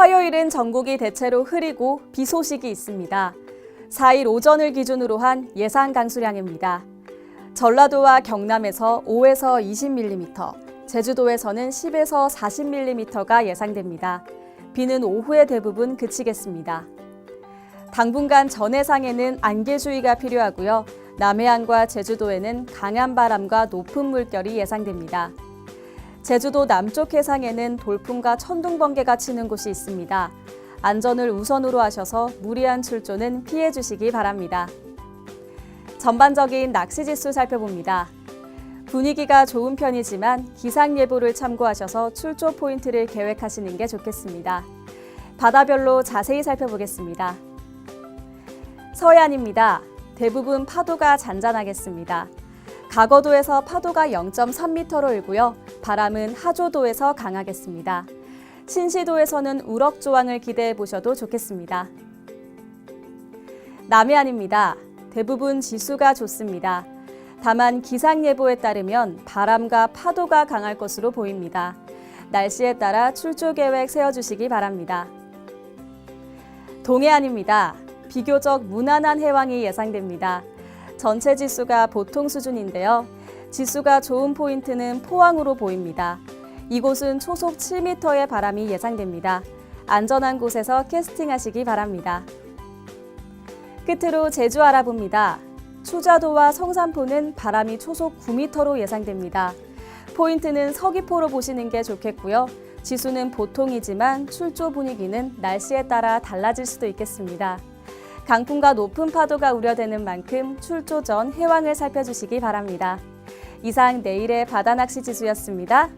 화요일은 전국이 대체로 흐리고 비 소식이 있습니다. 4일 오전을 기준으로 한 예상 강수량입니다. 전라도와 경남에서 5에서 20mm, 제주도에서는 10에서 40mm가 예상됩니다. 비는 오후에 대부분 그치겠습니다. 당분간 전해상에는 안개주의가 필요하고요. 남해안과 제주도에는 강한 바람과 높은 물결이 예상됩니다. 제주도 남쪽 해상에는 돌풍과 천둥 번개가 치는 곳이 있습니다. 안전을 우선으로 하셔서 무리한 출조는 피해 주시기 바랍니다. 전반적인 낚시 지수 살펴봅니다. 분위기가 좋은 편이지만 기상 예보를 참고하셔서 출조 포인트를 계획하시는 게 좋겠습니다. 바다별로 자세히 살펴보겠습니다. 서해안입니다. 대부분 파도가 잔잔하겠습니다. 가거도에서 파도가 0.3m로 일고요. 바람은 하조도에서 강하겠습니다. 신시도에서는 우럭 조항을 기대해 보셔도 좋겠습니다. 남해안입니다. 대부분 지수가 좋습니다. 다만 기상 예보에 따르면 바람과 파도가 강할 것으로 보입니다. 날씨에 따라 출조 계획 세워주시기 바랍니다. 동해안입니다. 비교적 무난한 해왕이 예상됩니다. 전체 지수가 보통 수준인데요. 지수가 좋은 포인트는 포항으로 보입니다. 이곳은 초속 7m의 바람이 예상됩니다. 안전한 곳에서 캐스팅하시기 바랍니다. 끝으로 제주 알아봅니다. 추자도와 성산포는 바람이 초속 9m로 예상됩니다. 포인트는 서귀포로 보시는 게 좋겠고요. 지수는 보통이지만 출조 분위기는 날씨에 따라 달라질 수도 있겠습니다. 강풍과 높은 파도가 우려되는 만큼 출조 전 해왕을 살펴주시기 바랍니다. 이상 내일의 바다낚시 지수였습니다.